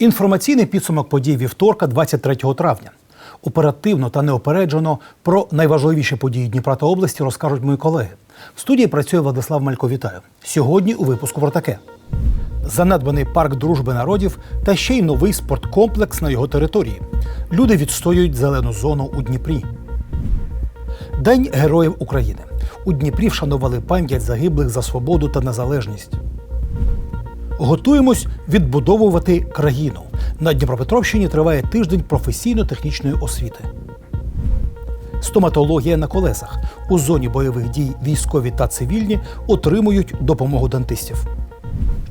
Інформаційний підсумок подій вівторка, 23 травня. Оперативно та неопереджено про найважливіші події Дніпра та області розкажуть мої колеги. В студії працює Владислав Малько. Вітаю. Сьогодні у випуску про таке: занедбаний парк дружби народів та ще й новий спорткомплекс на його території. Люди відстоюють зелену зону у Дніпрі. День Героїв України. У Дніпрі вшанували пам'ять загиблих за свободу та незалежність. Готуємось відбудовувати країну. На Дніпропетровщині триває тиждень професійно-технічної освіти. Стоматологія на колесах. У зоні бойових дій військові та цивільні отримують допомогу дантистів.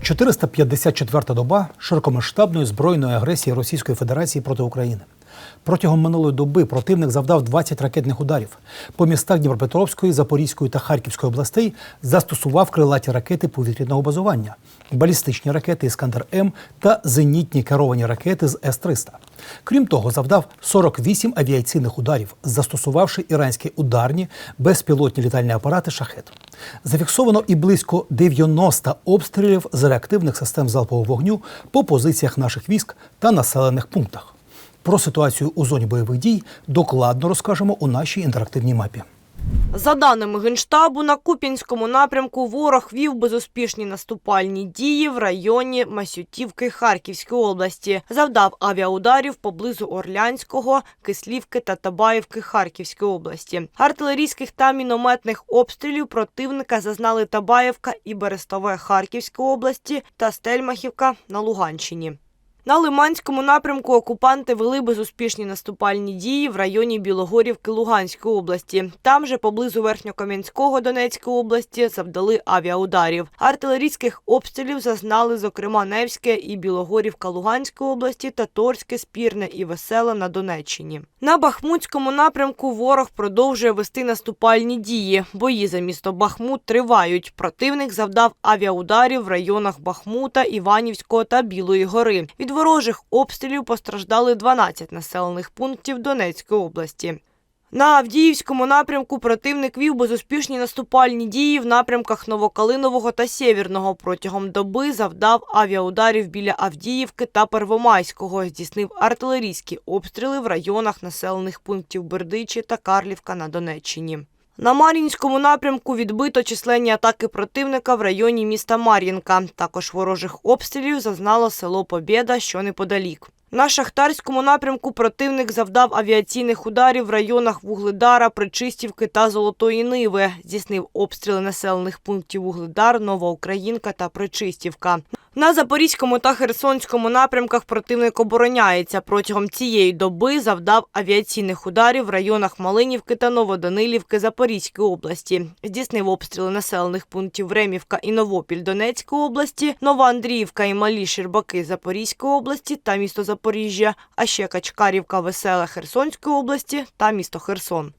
454-та доба широкомасштабної збройної агресії Російської Федерації проти України. Протягом минулої доби противник завдав 20 ракетних ударів. По містах Дніпропетровської, Запорізької та Харківської областей застосував крилаті ракети повітряного базування, балістичні ракети Іскандер М та зенітні керовані ракети з С-300. Крім того, завдав 48 авіаційних ударів, застосувавши іранські ударні безпілотні літальні апарати шахет. Зафіксовано і близько 90 обстрілів з реактивних систем залпового вогню по позиціях наших військ та населених пунктах. Про ситуацію у зоні бойових дій докладно розкажемо у нашій інтерактивній мапі. За даними Генштабу, на Куп'янському напрямку ворог вів безуспішні наступальні дії в районі Масютівки Харківської області. Завдав авіаударів поблизу Орлянського, Кислівки та Табаївки Харківської області. Артилерійських та мінометних обстрілів противника зазнали Табаївка і Берестове Харківської області та Стельмахівка на Луганщині. На Лиманському напрямку окупанти вели безуспішні наступальні дії в районі Білогорівки Луганської області. Там же поблизу Верхньокам'янського Донецької області завдали авіаударів. Артилерійських обстрілів зазнали, зокрема, Невське і Білогорівка Луганської області та Торське, Спірне і Веселе на Донеччині. На Бахмутському напрямку ворог продовжує вести наступальні дії. Бої за місто Бахмут тривають. Противник завдав авіаударів в районах Бахмута, Іванівського та Білої гори. Від ворожих обстрілів постраждали 12 населених пунктів Донецької області. На Авдіївському напрямку противник вів безуспішні наступальні дії в напрямках Новокалинового та Сєвєрного. Протягом доби завдав авіаударів біля Авдіївки та Первомайського. Здійснив артилерійські обстріли в районах населених пунктів Бердичі та Карлівка на Донеччині. На Мар'їнському напрямку відбито численні атаки противника в районі міста Мар'їнка. Також ворожих обстрілів зазнало село Побєда, що неподалік. На Шахтарському напрямку противник завдав авіаційних ударів в районах Вугледара, Причистівки та Золотої Ниви. Здійснив обстріли населених пунктів Вугледар, Новоукраїнка та Причистівка. На Запорізькому та Херсонському напрямках противник обороняється. Протягом цієї доби завдав авіаційних ударів в районах Малинівки та Новоданилівки Запорізької області. Здійснив обстріли населених пунктів Времівка і Новопіль Донецької області, Новоандріївка і Малі Щербаки Запорізької області та місто Запоріжжя, а ще Качкарівка, Веселе Херсонської області та місто Херсон.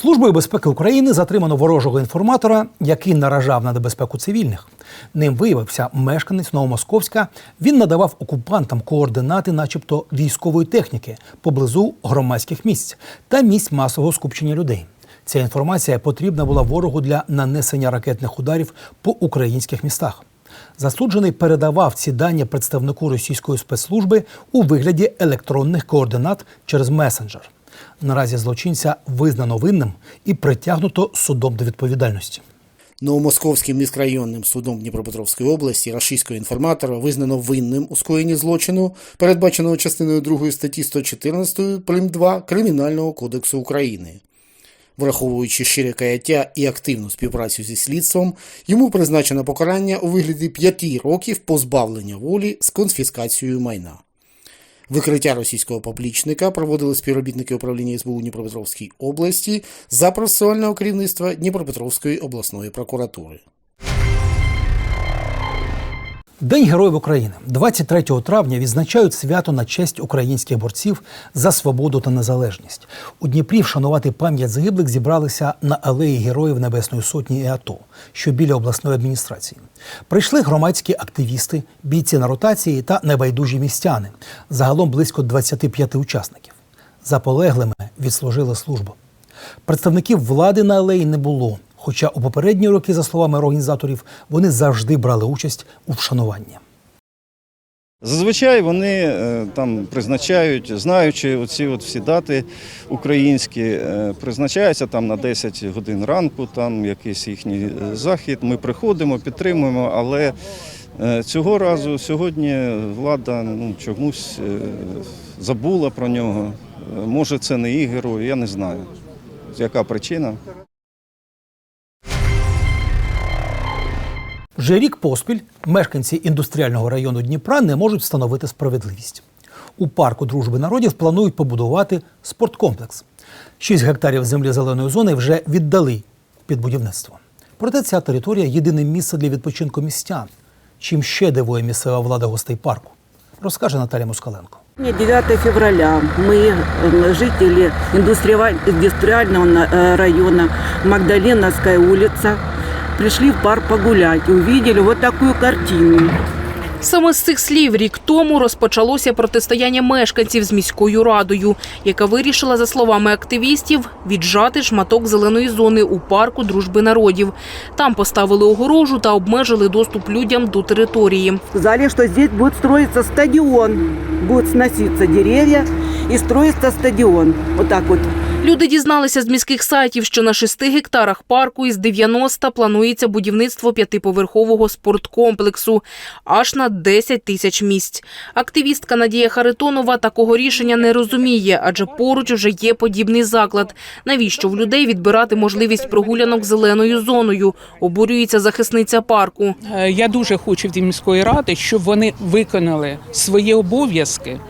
Службою безпеки України затримано ворожого інформатора, який наражав на небезпеку цивільних. Ним виявився мешканець Новомосковська. Він надавав окупантам координати, начебто військової техніки, поблизу громадських місць та місць масового скупчення людей. Ця інформація потрібна була ворогу для нанесення ракетних ударів по українських містах. Засуджений передавав ці дані представнику російської спецслужби у вигляді електронних координат через месенджер. Наразі злочинця визнано винним і притягнуто судом до відповідальності. Новомосковським міськрайонним судом Дніпропетровської області рашистського інформатора визнано винним у скоєнні злочину, передбаченого частиною 2 статті 114 прим. 2 Кримінального кодексу України. Враховуючи щире каяття і активну співпрацю зі слідством, йому призначено покарання у вигляді 5 років позбавлення волі з конфіскацією майна. Викриття російського поплічника проводили співробітники управління СБУ Дніпропетровській області за процесуального керівництва Дніпропетровської обласної прокуратури. День Героїв України 23 травня відзначають свято на честь українських борців за свободу та незалежність. У Дніпрі вшанувати пам'ять загиблих зібралися на алеї Героїв Небесної Сотні і АТО, що біля обласної адміністрації. Прийшли громадські активісти, бійці на ротації та небайдужі містяни. Загалом близько 25 учасників. За полеглими відслужили службу. Представників влади на алеї не було. Хоча у попередні роки, за словами організаторів, вони завжди брали участь у вшануванні. Зазвичай вони е, там призначають, знаючи оці от всі дати українські, е, призначаються там на 10 годин ранку, там якийсь їхній е, захід. Ми приходимо, підтримуємо, але цього разу сьогодні влада ну, чомусь забула про нього. Може, це не їх герой, я не знаю. Яка причина? Вже рік поспіль мешканці індустріального району Дніпра не можуть встановити справедливість. У парку дружби народів планують побудувати спорткомплекс. Шість гектарів землі зеленої зони вже віддали під будівництво. Проте ця територія єдине місце для відпочинку містян. Чим ще дивує місцева влада гостей парку, розкаже Наталя Москаленко. Сегодня 9 февраля. Мы, э, жители индустриаль- индустриального на- э, района Магдаленовская улица, пришли в парк погулять и увидели вот такую картину. Саме з цих слів рік тому розпочалося протистояння мешканців з міською радою, яка вирішила, за словами активістів, віджати шматок зеленої зони у парку дружби народів. Там поставили огорожу та обмежили доступ людям до території. Сказали, что здесь будет строиться стадион. Будут сноситься деревья и строится стадион. Вот так вот. Люди дізналися з міських сайтів, що на шести гектарах парку із 90 планується будівництво п'ятиповерхового спорткомплексу аж на 10 тисяч місць. Активістка Надія Харитонова такого рішення не розуміє, адже поруч уже є подібний заклад. Навіщо в людей відбирати можливість прогулянок зеленою зоною? Обурюється захисниця парку. Е, Я дуже хочу від міської ради, щоб вони виконали свої обов'язки.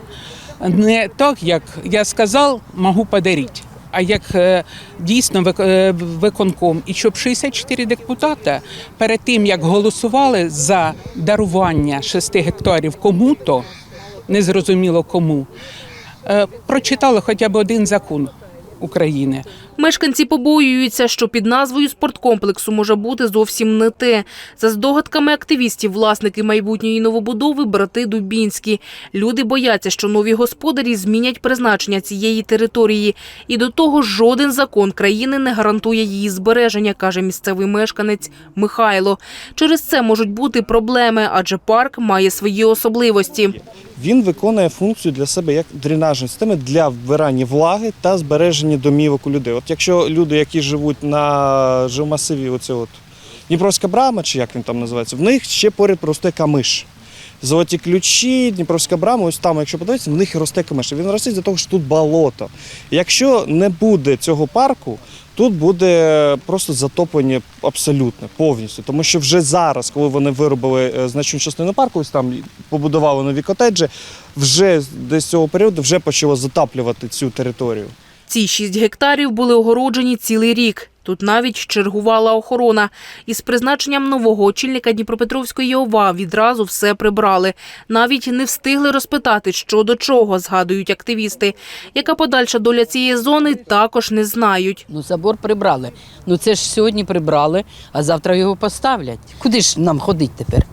Не так, як я сказав, можу подарити, а як е, дійсно е, виконком. І щоб 64 депутата перед тим, як голосували за дарування 6 гектарів кому-то, незрозуміло кому, е, прочитали хоча б один закон України. Мешканці побоюються, що під назвою спорткомплексу може бути зовсім не те. За здогадками активістів, власники майбутньої новобудови брати Дубінські. Люди бояться, що нові господарі змінять призначення цієї території. І до того жоден закон країни не гарантує її збереження, каже місцевий мешканець Михайло. Через це можуть бути проблеми, адже парк має свої особливості. Він виконує функцію для себе як дренажної системи для вбирання влаги та збереження домівок у людей. От якщо люди, які живуть на жилмасиві, оце от Дніпровська брама, чи як він там називається, в них ще поряд росте камиш. Золоті ключі, Дніпровська брама, ось там, якщо подивитися, в них росте камиш. Він росте для того, що тут болото. Якщо не буде цього парку, тут буде просто затоплення абсолютно повністю. Тому що вже зараз, коли вони виробили е, значну частину парку, ось там побудували нові котеджі, вже десь цього періоду вже почало затаплювати цю територію. Ці шість гектарів були огороджені цілий рік. Тут навіть чергувала охорона. Із призначенням нового очільника Дніпропетровської ОВА відразу все прибрали. Навіть не встигли розпитати, що до чого, згадують активісти. Яка подальша доля цієї зони, також не знають. Ну, забор прибрали. Ну це ж сьогодні прибрали, а завтра його поставлять. Куди ж нам ходити тепер?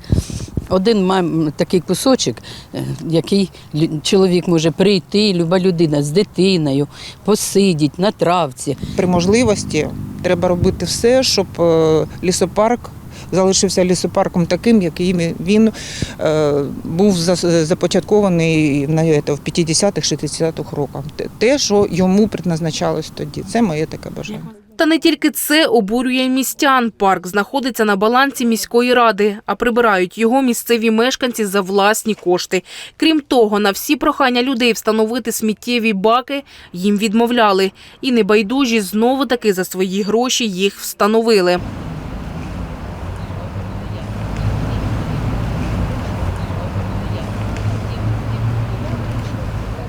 Один має такий кусочок, е, який чоловік може прийти, люба людина з дитиною, посидіть на травці. при можливості треба робити все, щоб е, лісопарк залишився лісопарком таким, яким він е, був започаткований на в 50-х, 60-х роках. Те- Те, що йому предназначалось тоді, це моє таке бажання. Та не тільки це обурює містян. Парк знаходиться на балансі міської ради, а прибирають його місцеві мешканці за власні кошти. Крім того, на всі прохання людей встановити сміттєві баки їм відмовляли. І небайдужі знову таки за свої гроші їх встановили.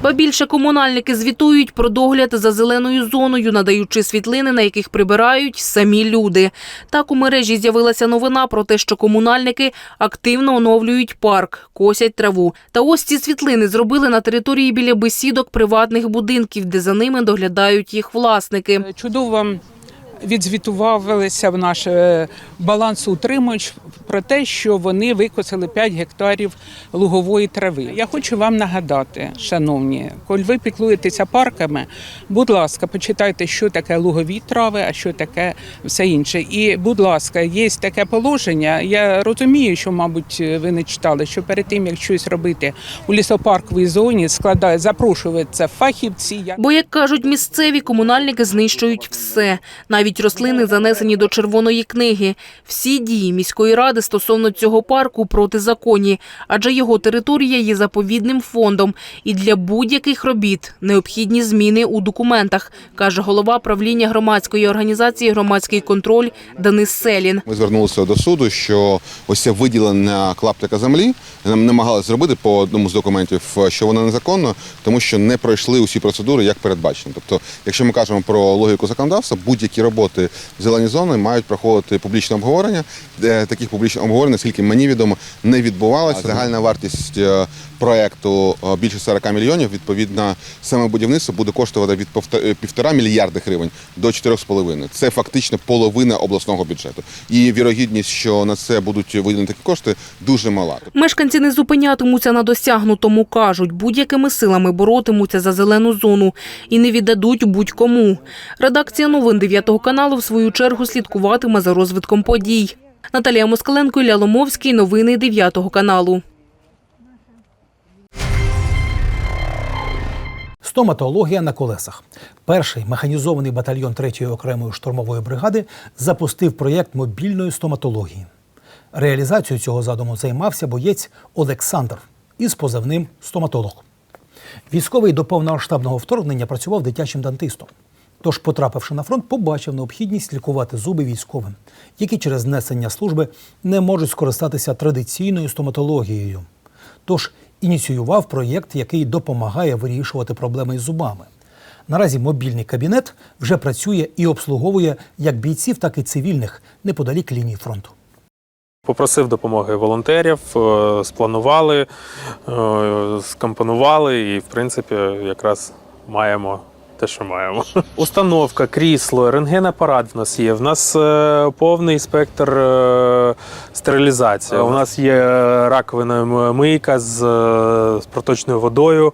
Ба більше комунальники звітують про догляд за зеленою зоною, надаючи світлини, на яких прибирають самі люди. Так у мережі з'явилася новина про те, що комунальники активно оновлюють парк, косять траву. Та ось ці світлини зробили на території біля бесідок приватних будинків, де за ними доглядають їх власники. Чудова відзвітувалися в наш е, балансоутримувач про те, що вони викосили 5 гектарів лугової трави. Я хочу вам нагадати, шановні, коли ви піклуєтеся парками, будь ласка, почитайте, що таке лугові трави, а що таке все інше. І, будь ласка, є таке положення. Я розумію, що, мабуть, ви не читали, що перед тим, як щось робити у лісопарковій зоні, складає запрошуються фахівці. Бо, як кажуть місцеві, комунальники знищують все, навіть рослини занесені до червоної книги. Всі дії міської ради стосовно цього парку протизаконні, адже його територія є заповідним фондом, і для будь-яких робіт необхідні зміни у документах, каже голова правління громадської організації Громадський контроль Денис Селін. Ми звернулися до суду, що ось це виділення клаптика землі нам намагалися зробити по одному з документів, що воно незаконно, тому що не пройшли усі процедури, як передбачено. Тобто, якщо ми кажемо про логіку законодавства, будь-які роботи в зелені зони мають проходити публічне обговорення. Таких публічних обговорень, наскільки мені відомо, не відбувалося. Загальна вартість проекту е, більше 40 мільйонів. Відповідно, саме будівництво буде коштувати від е, півтора мільярди гривень до 4,5. Це фактично половина обласного бюджету. І вірогідність, що на це будуть виділені такі кошти, дуже мала. Мешканці не зупинятимуться на досягнутому, кажуть, будь-якими силами боротимуться за зелену зону і не віддадуть будь-кому. Редакція новин 9 каналу в свою чергу слідкуватиме за розвитком подій. Наталія Москаленко, Ілля Ломовський. Новини 9 каналу. Стоматологія на колесах. Перший механізований батальйон 3-ї окремої штурмової бригади запустив проєкт мобільної стоматології. Реалізацією цього задуму займався боєць Олександр із позивним стоматолог. Військовий до повномасштабного вторгнення працював дитячим дантистом. Тож, потрапивши на фронт, побачив необхідність лікувати зуби військовим, які через несення служби не можуть скористатися традиційною стоматологією. Тож ініціював проєкт, який допомагає вирішувати проблеми із зубами. Наразі мобільний кабінет вже працює і обслуговує як бійців, так і цивільних неподалік лінії фронту. Попросив допомоги волонтерів, е, спланували, е, скомпонували і, в принципі, якраз маємо те, що маємо. Установка, крісло, рентгенапарат в нас є. В нас е, повний спектр е, стерилізації. У нас є раковина мийка з, е, з проточною водою.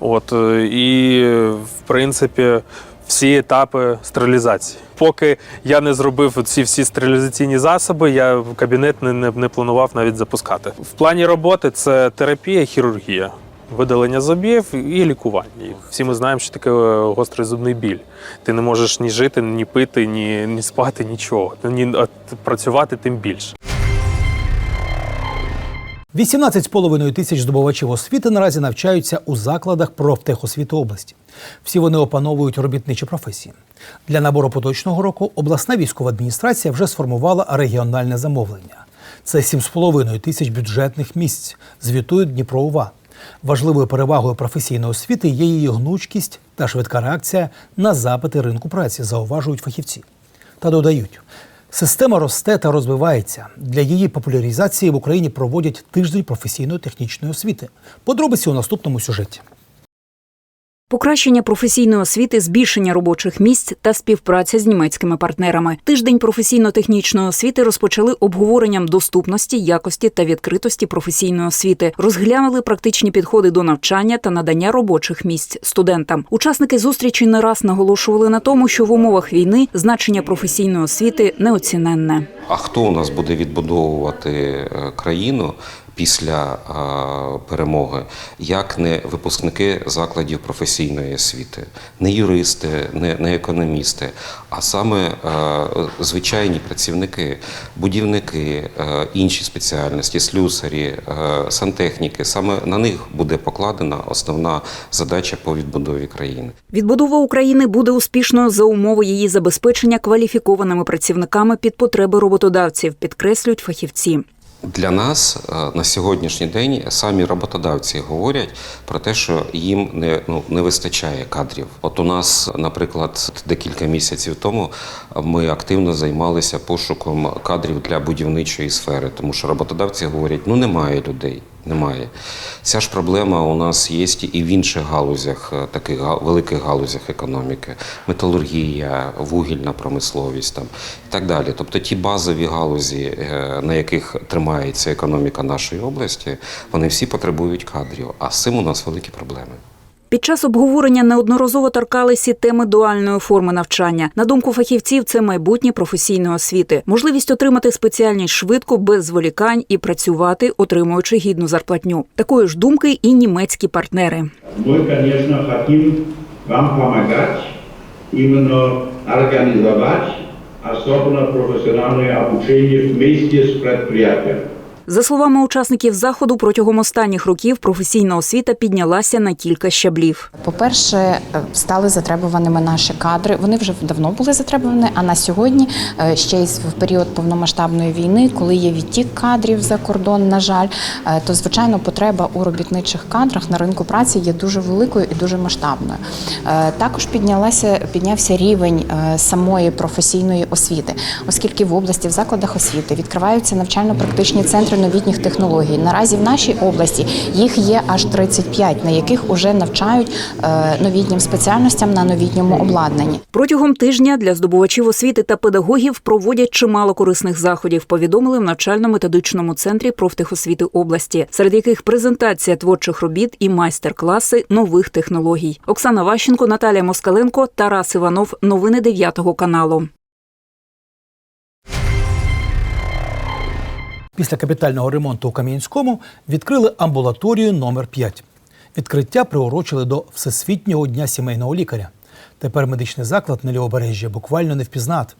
От, е, і, в принципі, всі етапи стерилізації. Поки я не зробив ці всі стерилізаційні засоби, я в кабінет не, не, не планував навіть запускати. В плані роботи це терапія, хірургія, видалення зубів і лікування. Всі ми знаємо, що таке е, гострий зубний біль. Ти не можеш ні жити, ні пити, ні, ні спати, нічого. Ні а працювати тим більше. 18,5 тисяч здобувачів освіти наразі навчаються у закладах профтехосвіти області. Всі вони опановують робітничі професії. Для набору поточного року обласна військова адміністрація вже сформувала регіональне замовлення. Це 7,5 тисяч бюджетних місць, звітують Дніпро УВА. Важливою перевагою професійної освіти є її гнучкість та швидка реакція на запити ринку праці, зауважують фахівці. Та додають, система росте та розвивається. Для її популяризації в Україні проводять тиждень професійно-технічної освіти. Подробиці у наступному сюжеті. Покращення професійної освіти, збільшення робочих місць та співпраця з німецькими партнерами. Тиждень професійно-технічної освіти розпочали обговоренням доступності, якості та відкритості професійної освіти. Розглянули практичні підходи до навчання та надання робочих місць студентам. Учасники зустрічі не раз наголошували на тому, що в умовах війни значення професійної освіти неоціненне. А хто у нас буде відбудовувати е, країну після перемоги, як не випускники закладів професійної освіти, не юристи, не, не економісти, а саме звичайні працівники, будівники, інші спеціальності, слюсарі, сантехніки. Саме на них буде покладена основна задача по відбудові країни. Відбудова України буде успішною за умови її забезпечення кваліфікованими працівниками під потреби роботодавців, підкреслюють фахівці. Для нас е, на сьогоднішній день самі роботодавці говорять про те, що їм не, ну, не вистачає кадрів. От у нас, наприклад, декілька місяців тому ми активно займалися пошуком кадрів для будівничої сфери, тому що роботодавці говорять, ну немає людей. Немає. Ця ж проблема у нас є і в інших галузях, е, таких великих галузях економіки: металургія, вугільна промисловість там, і так далі. Тобто ті базові галузі, е, на яких тримається економіка нашої області, вони всі потребують кадрів. А з цим у нас великі проблеми. Під час обговорення неодноразово торкалися теми дуальної форми навчання. На думку фахівців, це майбутнє професійної освіти, можливість отримати спеціальність швидко, без зволікань і працювати, отримуючи гідну зарплатню. Такої ж думки і німецькі партнери. Мы, конечно, хотим вам помогать, именно организовать особенно профессиональное обучение вместе с предприятием. За словами учасників заходу, протягом останніх років професійна освіта піднялася на кілька щаблів. По-перше, е, стали затребуваними наші кадри. Вони вже давно були затребувані, а на сьогодні, е, ще й в період повномасштабної війни, коли є відтік кадрів за кордон, на жаль, е, то звичайно потреба у робітничих кадрах на ринку праці є дуже великою і дуже масштабною. Також піднялася піднявся рівень самої професійної освіти, оскільки в області в закладах освіти відкриваються навчально-практичні центри новітніх технологій. Наразі в нашій області їх є аж 35, на яких уже навчають е, новітнім спеціальностям на новітньому обладнанні. Протягом тижня для здобувачів освіти та педагогів проводять чимало корисних заходів. Повідомили в навчально-методичному центрі профтехосвіти області, серед яких презентація творчих робіт і майстер-класи нових технологій. Оксана Ващенко, Наталія Москаленко, Тарас Іванов. Новини 9 каналу. Після капітального ремонту у Кам'янському відкрили амбулаторію номер 5 Відкриття приурочили до Всесвітнього дня сімейного лікаря. Тепер медичний заклад на Лівобережжя буквально не впізнати.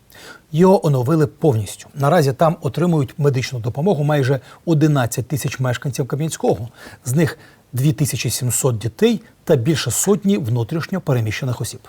Його оновили повністю. Наразі там отримують медичну допомогу майже 11 тисяч мешканців Кам'янського. З них 2700 дітей та більше сотні внутрішньо переміщених осіб.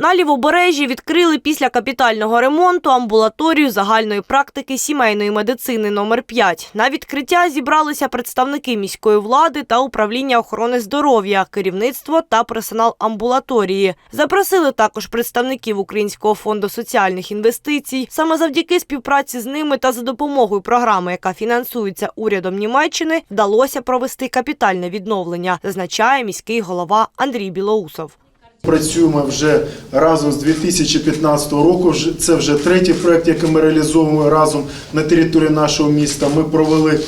На лівобережжі відкрили після капітального ремонту амбулаторію загальної практики сімейної медицини номер 5 На відкриття зібралися представники міської влади та управління охорони здоров'я, керівництво та персонал амбулаторії. Запросили також представників Українського фонду соціальних інвестицій. Саме завдяки співпраці з ними та за допомогою програми, яка фінансується урядом Німеччини, вдалося провести капітальне відновлення, зазначає міський голова Андрій Білоусов. Працюємо вже разом з 2015 року. Це вже третій проект, який ми реалізовуємо разом на території нашого міста. Ми провели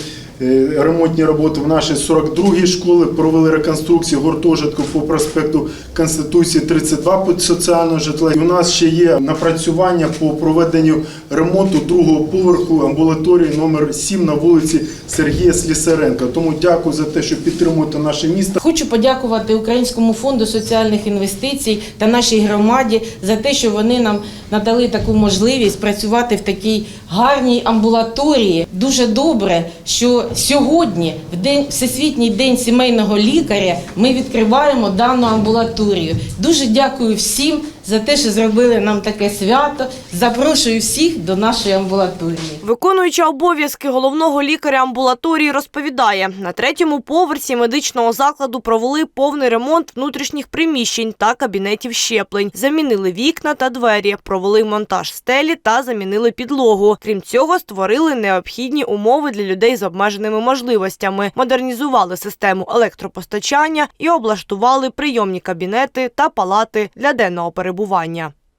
ремонтні роботи в нашій 42-й школі, провели реконструкцію гуртожитку по проспекту Конституції 32 під соціального житла. І у нас ще є напрацювання по проведенню ремонту другого поверху амбулаторії номер 7 на вулиці Сергія Слісаренка. Тому дякую за те, що підтримуєте наше місто. Хочу подякувати Українському фонду соціальних інвестицій та нашій громаді за те, що вони нам надали таку можливість працювати в такій гарній амбулаторії. Дуже добре, що сьогодні, в день Всесвітній день сімейного лікаря, ми відкриваємо дану амбулаторію. Дуже дякую всім за те, що зробили нам таке свято. Запрошую всіх до нашої амбулаторії. Виконуюча обов'язки головного лікаря амбулаторії розповідає, на третьому поверсі медичного закладу провели повний ремонт внутрішніх приміщень та кабінетів щеплень. Замінили вікна та двері, провели монтаж стелі та замінили підлогу. Крім цього, створили необхідні умови для людей з обмеженими можливостями, модернізували систему електропостачання і облаштували прийомні кабінети та палати для денного перебування.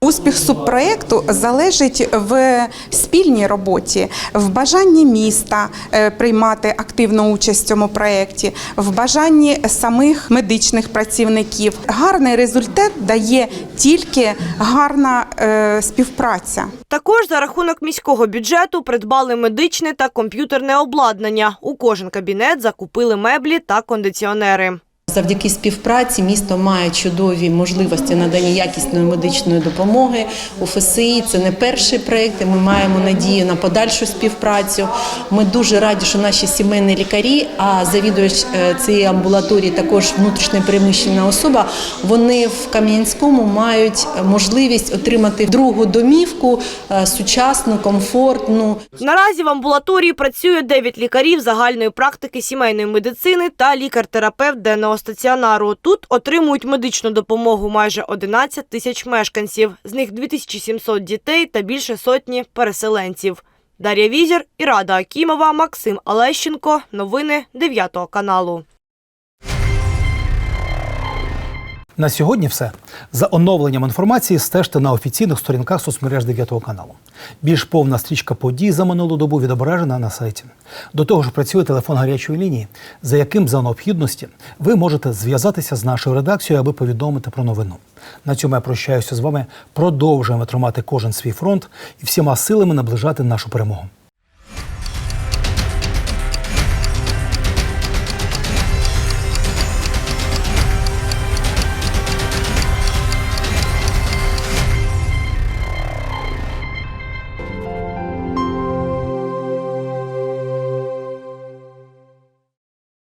Успіх субпроекту залежить в спільній роботі, в бажанні міста е, приймати активну участь в цьому проєкті, в бажанні самих медичних працівників. Гарний результат дає тільки гарна е, співпраця. Також за рахунок міського бюджету придбали медичне та комп'ютерне обладнання. У кожен кабінет закупили меблі та кондиціонери. Завдяки співпраці місто має чудові можливості надання якісної медичної допомоги. У ФСІ це не перший проєкт. Ми маємо надію на подальшу співпрацю. Ми дуже раді, що наші сімейні лікарі, а завідувач е, цієї амбулаторії також внутрішньо переміщена особа. Вони в Кам'янському мають можливість отримати другу домівку е, сучасну, комфортну. Наразі в амбулаторії працює 9 лікарів загальної практики сімейної медицини та лікар-терапевт денного стаціонару. Тут отримують медичну допомогу майже 11 тисяч мешканців, з них 2700 дітей та більше сотні переселенців. Дар'я Візір, Ірада Акімова, Максим Алещенко. Новини 9 каналу. На сьогодні все. За оновленням інформації стежте на офіційних сторінках соцмереж 9 каналу. Більш повна стрічка подій за минулу добу відображена на сайті. До того ж, працює телефон гарячої лінії, за яким за необхідності ви можете зв'язатися з нашою редакцією, аби повідомити про новину. На цьому я прощаюся з вами. Продовжуємо тримати кожен свій фронт і всіма силами наближати нашу перемогу.